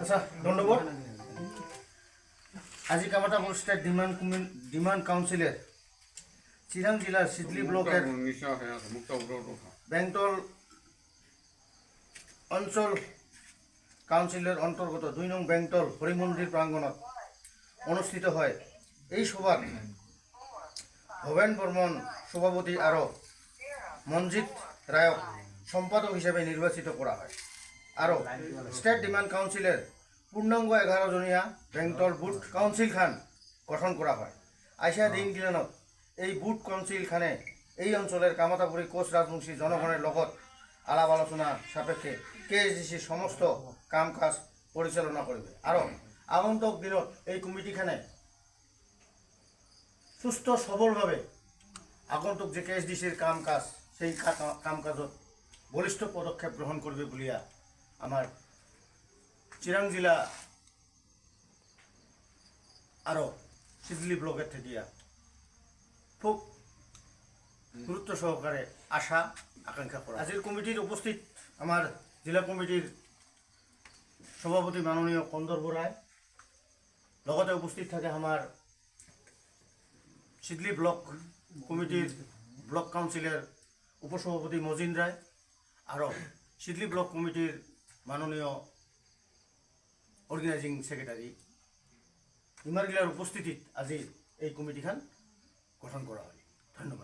আচ্ছা ধন্যবাদ। আজি কামাতাপুর স্টেট ডিমান্ড ডিমান্ড কাউন্সিলের চিরাং জেলার সিদলি ব্লকের বেংটল অঞ্চল কাউন্সিলের অন্তর্গত দুই নং বেংটল হরিমন্দির প্রাঙ্গণত অনুষ্ঠিত হয়। এই সভাত ভবেন বর্মন সভাপতি আরও মঞ্জিত রায়ক সম্পাদক হিসেবে নির্বাচিত করা হয়। আরও স্টেট ডিমান্ড কাউন্সিলের পূর্ণাঙ্গ এগারো জনীয়া বেংটল বুট কাউন্সিল খান গঠন করা হয়। আইসা দিনগিলানত এই বুট কাউন্সিল খানে এই অঞ্চলের কামাতাপুরী কোচ রাজবংশী জনগণের লগত আলাপ আলোচনা সাপেক্ষে কে এস সমস্ত কাম কাজ পরিচালনা করবে আরও আগন্তুক দিনত এই কমিটিখানে সুস্থ সবলভাবে আগন্তুক যে কে এস ডিসির কাম কাজ সেই কাম কাজত বলিষ্ঠ পদক্ষেপ গ্রহণ করবে বলিয়া আমার চিরাং জেলা আরও সিদলি ব্লকের থেকিয়া খুব গুরুত্ব সহকারে আশা, আকাঙ্ক্ষা করা। আজির কমিটির উপস্থিত আমার জেলা কমিটির সভাপতি মাননীয় কন্দর্ব রায়, লগতে উপস্থিত থাকে আমার সিদলি ব্লক কমিটির ব্লক কাউন্সিলের উপসভাপতি মজিন রায় আরও সিদলি ব্লক কমিটির মাননীয় অর্গেনাইজিং সেক্রেটারি ইমারগিলার উপস্থিতিত আজি এই কমিটিখান গঠন করা হয়। ধন্যবাদ।